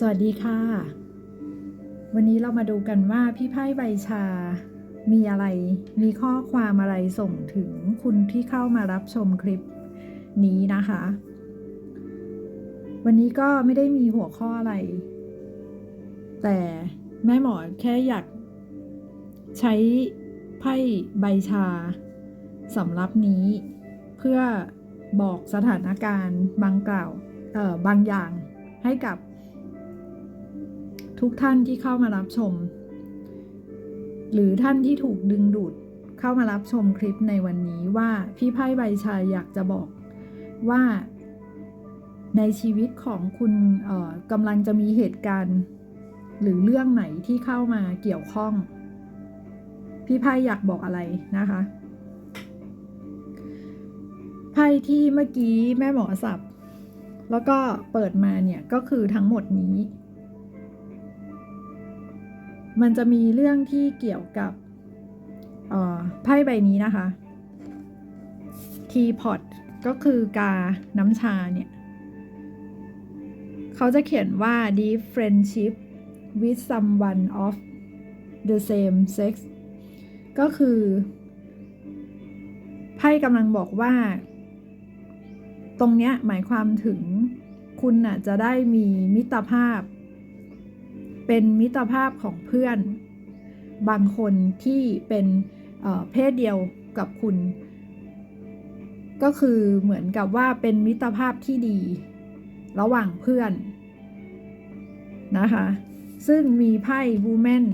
สวัสดีค่ะ วันนี้เรามาดูกันว่าพี่ไพ่ใบชา มีอะไร มีข้อความอะไรส่งถึงคุณที่เข้ามารับชมคลิปนี้นะคะ วันนี้ก็ไม่ได้มีหัวข้ออะไร แต่แม่หมอแค่อยาก ใช้ไพ่ใบชาสำหรับนี้เพื่อบอกสถานการณ์บางกล่าว เอ่อ บางอย่างให้กับ ทุกท่านที่เข้ามารับชม หรือท่านที่ถูกดึงดูดเข้ามารับชมคลิปในวันนี้ว่าพี่ไพ่ใบชายอยากจะบอกว่าในชีวิตของคุณกำลังจะมีเหตุการณ์ หรือเรื่องไหนที่เข้ามาเกี่ยวข้อง พี่ไพ่อยากบอกอะไรนะคะไพ่ที่เมื่อกี้แม่หมอสับ แล้วก็เปิดมาเนี่ยก็คือทั้งหมดนี้ มันจะมีเรื่องที่เกี่ยวกับไพ่ใบนี้นะคะ teapot ก็คือกาน้ำชาเนี่ยเขาจะเขียนว่า deep friendship with someone of the same sex ก็คือไพ่กำลังบอกว่า ตรงเนี้ยหมายความถึงคุณน่ะจะได้มีมิตรภาพ เป็นมิตรภาพของเพื่อน บางคนที่เป็นเพศเดียวกับคุณ ก็คือเหมือนกับว่าเป็นมิตรภาพที่ดี ระหว่างเพื่อนนะคะซึ่งมีไพ่บูแมน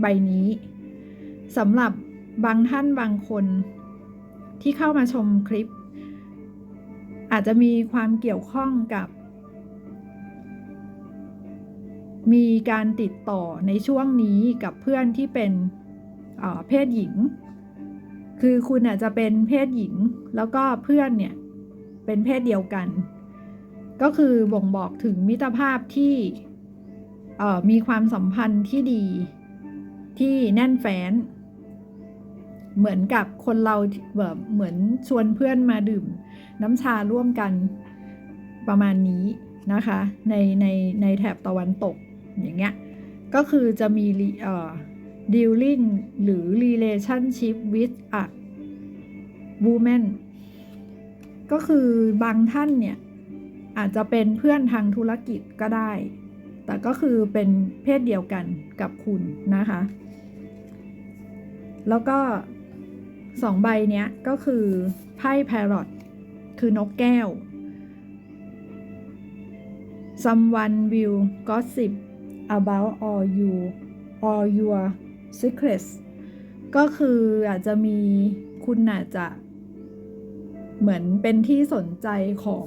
ใบนี้สำหรับบางท่านบางคนที่เข้ามาชมคลิป อาจจะมีความเกี่ยวข้องกับ มีการติดต่อในช่วงนี้กับเพื่อนที่เป็นเพศหญิง คือคุณอาจจะเป็นเพศหญิง แล้วก็เพื่อนเนี่ยเป็นเพศเดียวกัน ก็คือบ่งบอกถึงมิตรภาพที่มีความสัมพันธ์ที่ดีที่แน่นแฟ้นเหมือนกับคนเราแบบเหมือนชวนเพื่อนมาดื่ม น้ำชาร่วมกันประมาณนี้นะคะ ในในในแถบตะวันตก อย่างเงี้ย ก็คือจะมีเอ่อ dealing หรือ relationship with a woman ก็คือบางท่านเนี่ย อาจจะเป็นเพื่อนทางธุรกิจก็ได้ แต่ก็คือเป็นเพศเดียวกันกับคุณนะคะ แล้วก็สองใบเนี้ยก็คือไพ่ parrot คือนกแก้ว someone will gossip about all you all your secrets ก็คืออาจจะมีคุณอาจจะ เหมือนเป็นที่สนใจของ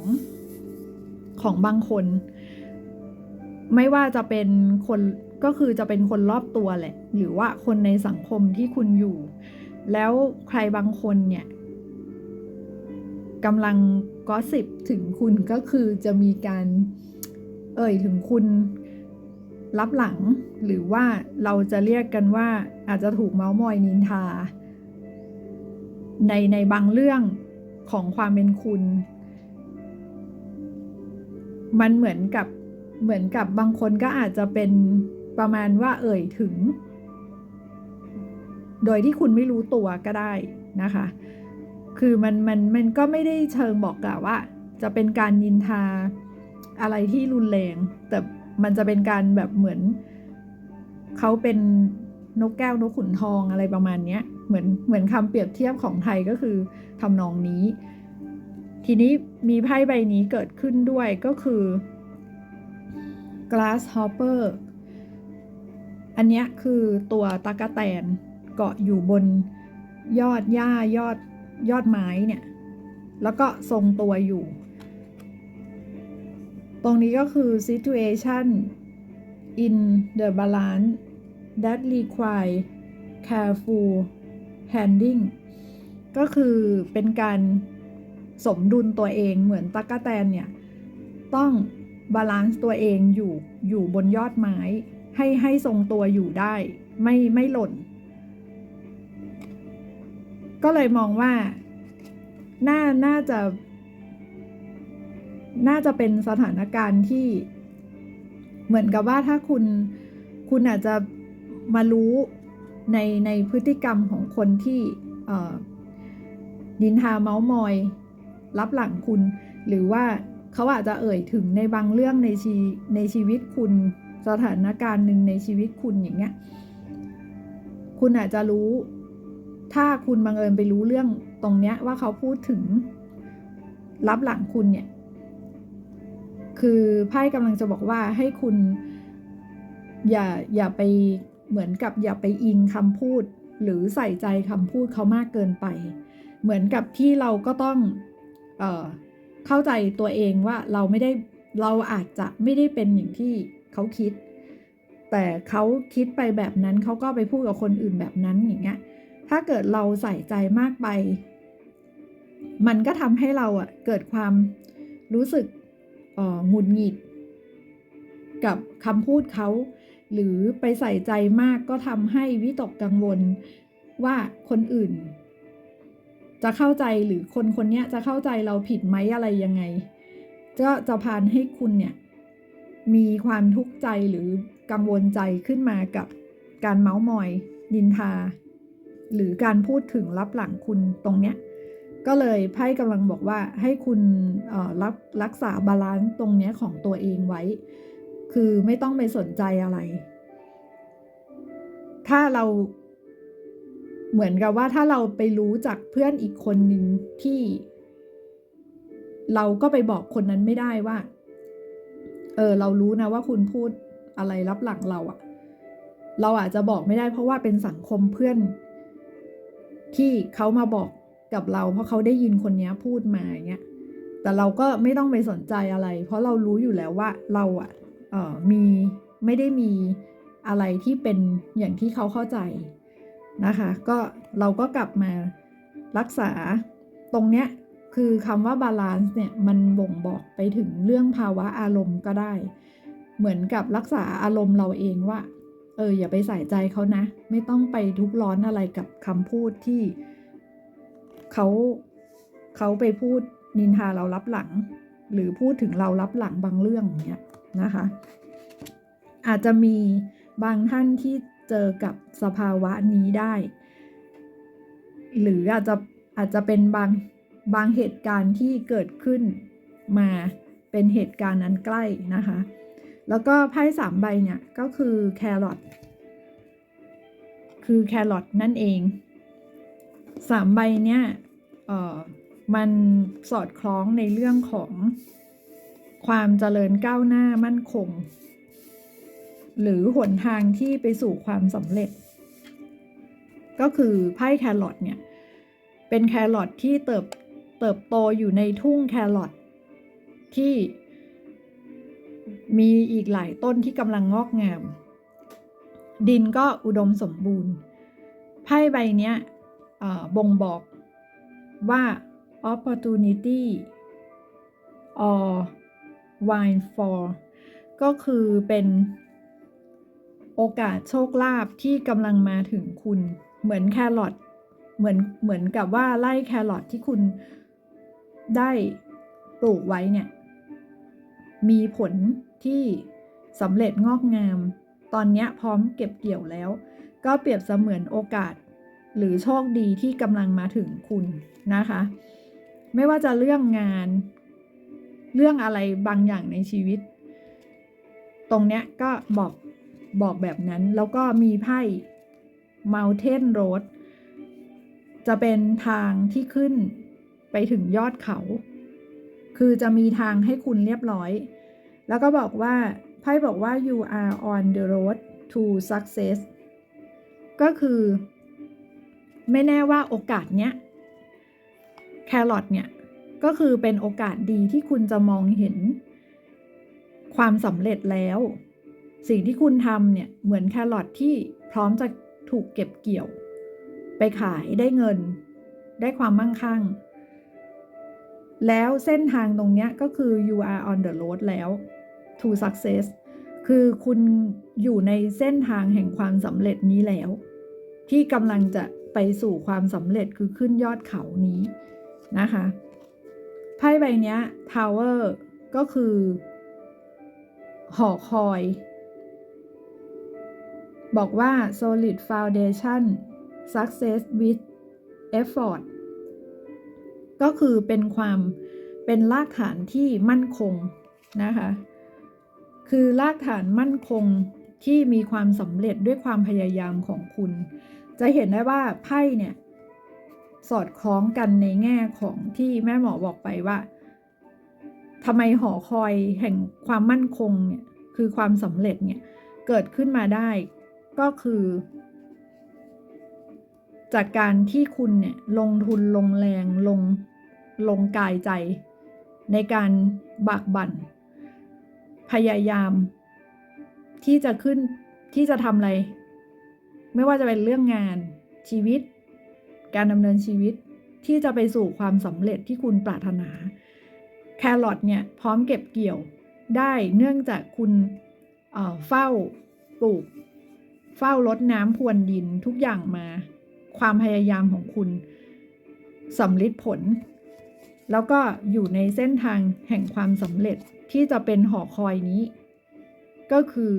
ของบางคน ไม่ว่าจะเป็นคนก็คือจะเป็นคนรอบตัวแหละ หรือว่าคนในสังคมที่คุณอยู่ แล้วใครบางคนเนี่ยกำลังก็สิบถึงคุณก็คือจะมีการเอ่ยถึงคุณ รับหลัง หรือว่าเราจะเรียกกันว่าอาจจะถูกเมาส์มอยนินทา ในในบางเรื่องของความเป็นคุณ มันเหมือนกับเหมือนกับบางคนก็อาจจะเป็นประมาณว่าเอ่ยถึง โดยที่คุณไม่รู้ตัวก็ได้นะคะ คือมันมันมันก็ไม่ได้เชิงบอกกล่าวว่า จะเป็นการนินทาอะไรที่รุนแรง แต่ มันจะเป็นการแบบเหมือนเขาเป็นนกแก้วนกขุนทองอะไรประมาณเนี้ยเหมือนเหมือนคำเปรียบเทียบของไทยก็คือทำนองนี้ ทีนี้มีไพ่ใบนี้เกิดขึ้นด้วยก็คือ grasshopper อันนี้คือตัวตะกะแตนเกาะอยู่บนยอดหญ้ายอดยอดไม้เนี่ย แล้วก็ทรงตัวอยู่ ตรงนี้ก็คือ situation in the balance that require careful handling ก็คือเป็นการสมดุลตัวเองเหมือนตะกะแตนเนี่ย ต้องบาลานซ์ตัวเองอยู่อยู่บนยอดไม้ ให้ให้ทรงตัวอยู่ได้ ไม่ไม่หล่น ก็เลยมองว่า น่าน่าจะ น่าจะเป็นสถานการณ์ที่เหมือนกับว่าถ้าคุณคุณอาจจะมารู้ในในพฤติกรรมของคนที่เอ่อนินทาเมาส์มอย รับหลังคุณ หรือว่าเขาอาจจะเอ่ยถึงในบางเรื่องในชีในชีวิตคุณสถานการณ์หนึ่งในชีวิตคุณอย่างเงี้ย คุณอาจจะรู้ ถ้าคุณบังเอิญไปรู้เรื่องตรงเนี้ยว่าเขาพูดถึงรับหลังคุณเนี่ย คือไพ่กำลังจะบอกว่าให้คุณอย่าอย่าไปเหมือนกับอย่าไปอิงคำพูด หรือใส่ใจคำพูดเขามากเกินไป เหมือนกับที่เราก็ต้องเออเข้าใจตัวเองว่าเราไม่ได้เราอาจจะไม่ได้เป็นอย่างที่เขาคิด แต่เขาคิดไปแบบนั้นเขาก็ไปพูดกับคนอื่นแบบนั้นอย่างเงี้ยถ้าเกิดเราใส่ใจมากไป มันก็ทำให้เราอะเกิดความรู้สึก หงุดหงิด กับคำพูดเขา หรือไปใส่ใจมากก็ทำให้วิตกกังวลว่าคนอื่น จะเข้าใจหรือคนคนนี้จะเข้าใจเราผิดไหมอะไรยังไง ก็จะพานให้คุณเนี่ยมีความทุกข์ใจหรือกังวลใจขึ้นมากับการเมาส์มอยนินทา หรือการพูดถึงรับหลังคุณตรงเนี้ย ก็เลยไพ่กำลังบอกว่าให้คุณรักรักษาบาลานซ์ตรงนี้ของตัวเองไว้ คือไม่ต้องไปสนใจอะไร ถ้าเราเหมือนกับว่าถ้าเราไปรู้จากเพื่อนอีกคนหนึ่งที่ เราก็ไปบอกคนนั้นไม่ได้ว่า เออ เรารู้นะว่าคุณพูดอะไรรับหลังเราอะเราอาจจะบอกไม่ได้เพราะว่าเป็นสังคมเพื่อนที่เขามาบอก กับเรา เพราะเขาได้ยินคนนี้พูดมาอย่างเงี้ยแต่เราก็ไม่ต้องไปสนใจอะไร เพราะเรารู้อยู่แล้วว่าเราอะเออมีไม่ได้มีอะไรที่เป็นอย่างที่เขาเข้าใจนะคะ ก็เราก็กลับมารักษาตรงเนี้ยคือคำว่าบาลานซ์เนี่ยมันบ่งบอกไปถึงเรื่องภาวะอารมณ์ก็ได้ เหมือนกับรักษาอารมณ์เราเองว่า เอออย่าไปใส่ใจเขานะ ไม่ต้องไปทุกข์ร้อนอะไรกับคำพูดที่ เขาเขาไปพูดนินทาเรารับหลัง หรือพูดถึงเรารับหลังบางเรื่องเงี้ยนะคะ อาจจะมีบางท่านที่เจอกับสภาวะนี้ได้ หรืออาจจะอาจจะเป็นบางบางเหตุการณ์ที่เกิดขึ้นมาเป็นเหตุการณ์นั้นใกล้นะคะ แล้วก็ไพ่สามใบเนี่ยก็คือแครอทคือแครอทนั่นเอง สามใบเนี่ยมันสอดคล้องในเรื่องของความเจริญก้าวหน้ามั่นคง หรือหนทางที่ไปสู่ความสำเร็จ ก็คือไพ่แครอทเนี่ย เป็นแครอทที่เติบเติบโตอยู่ในทุ่งแครอทที่มีอีกหลายต้นที่กำลังงอกงาม ดินก็อุดมสมบูรณ์ไพ่ใบเนี้ย บ่งบอกว่า opportunity or wine for ก็คือเป็นโอกาสโชคลาภที่กำลังมาถึงคุณ เหมือนแครอทเหมือนเหมือนกับว่าไล่แครอทที่คุณได้ปลูกไว้เนี่ย มีผลที่สำเร็จงอกงาม ตอนนี้พร้อมเก็บเกี่ยวแล้ว ก็เปรียบเสมือนโอกาส หรือโชคดีที่กำลังมาถึงคุณนะคะ ไม่ว่าจะเรื่องงาน เรื่องอะไรบางอย่างในชีวิต ตรงเนี้ยก็บอกบอกแบบนั้นแล้วก็มีไพ่ Mountain Road จะเป็นทางที่ขึ้นไปถึงยอดเขา คือจะมีทางให้คุณเรียบร้อย แล้วก็บอกว่าไพ่บอกว่า you are on the road to success ก็คือ ไม่แน่ว่าโอกาสเนี้ยแครอทเนี่ยก็คือเป็นโอกาสดีที่คุณจะมองเห็นความสำเร็จแล้ว สิ่งที่คุณทำเนี่ยเหมือนแครอทที่พร้อมจะถูกเก็บเกี่ยว ไปขายได้เงิน ได้ความมั่งคั่ง แล้วเส้นทางตรงเนี้ยก็คือ you are on the road แล้ว to success คือคุณอยู่ในเส้นทางแห่งความสำเร็จนี้แล้ว ที่กำลังจะ ไปสู่ความสำเร็จคือขึ้นยอดเขานี้นะคะไพ่ใบนี้ Tower ก็คือหอคอย บอกว่า solid foundation success with effort ก็คือเป็นความเป็นรากฐานที่มั่นคงนะคะ คือรากฐานมั่นคงที่มีความสำเร็จด้วยความพยายามของคุณ จะเห็นได้ว่าไพ่เนี่ยสอดคล้องกันในแง่ของที่แม่หมอบอกไปว่าทำไมหอคอยแห่งความมั่นคงเนี่ยคือความสำเร็จเนี่ยเกิดขึ้นมาได้ก็คือ จากการที่คุณเนี่ยลงทุนลงแรงลงลงกายใจ ในการบากบั่น พยายาม ที่จะขึ้นที่จะทำอะไร ไม่ว่าจะเป็นเรื่องงานชีวิต การดำเนินชีวิตที่จะไปสู่ความสำเร็จที่คุณปรารถนา แครอทเนี่ยพร้อมเก็บเกี่ยวได้เนื่องจากคุณเเฝ้าปลูก เฝ้ารดน้ำพรวนดินทุกอย่างมา ความพยายามของคุณสำลิดผล แล้วก็อยู่ในเส้นทางแห่งความสำเร็จที่จะเป็นหอคอยนี้ ก็คือ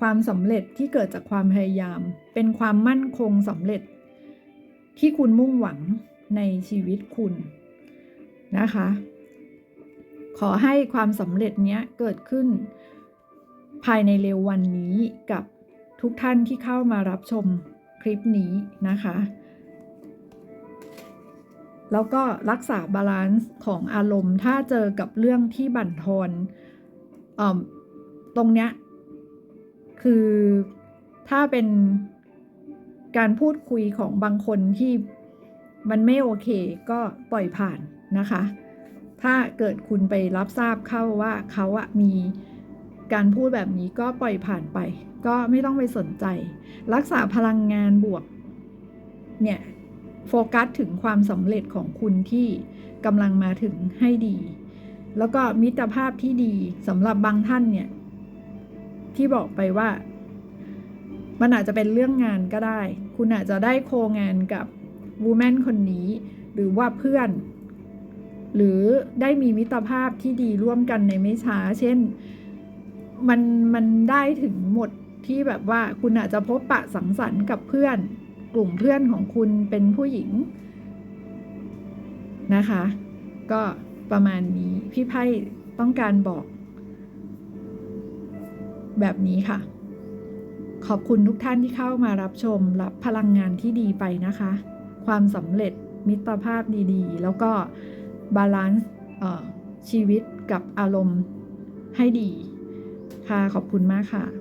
ความสำเร็จที่เกิดจากความพยายาม เป็นความมั่นคงสำเร็จ ที่คุณมุ่งหวังในชีวิตคุณนะคะ ขอให้ความสำเร็จเนี้ยเกิดขึ้น ภายในเร็ววันนี้กับทุกท่านที่เข้ามารับชมคลิปนี้นะคะ แล้วก็รักษาบาลานซ์ของอารมณ์ถ้าเจอกับเรื่องที่บั่นทอนอตรงเนี้ย คือถ้าเป็นการพูดคุยของบางคนที่มันไม่โอเคก็ปล่อยผ่านนะคะ ถ้าเกิดคุณไปรับทราบเข้าว่าเขาอะมีการพูดแบบนี้ก็ปล่อยผ่านไป ก็ไม่ต้องไปสนใจ รักษาพลังงานบวก เนี่ยโฟกัสถึงความสำเร็จของคุณที่กำลังมาถึงให้ดี แล้วก็มิตรภาพที่ดีสำหรับบางท่านเนี่ย ที่บอกไปว่า มันอาจจะเป็นเรื่องงานก็ได้ คุณอาจจะได้โคงานกับวูแมนคนนี้ หรือว่าเพื่อน หรือได้มีมิตรภาพที่ดีร่วมกันในไม่ช้า เช่น มันมันได้ถึงหมดที่แบบว่าคุณอาจจะพบปะสังสรรค์กับเพื่อน กลุ่มเพื่อนของคุณเป็นผู้หญิงนะคะ ก็ประมาณนี้พี่ไพ่ต้องการบอก แบบนี้ค่ะ ขอบคุณทุกท่านที่เข้ามารับชม รับพลังงานที่ดีไปนะคะ ความสำเร็จมิตรภาพดีๆ แล้วก็บาลานซ์ชีวิตกับอารมณ์ให้ดี ค่ะ ขอบคุณมากค่ะ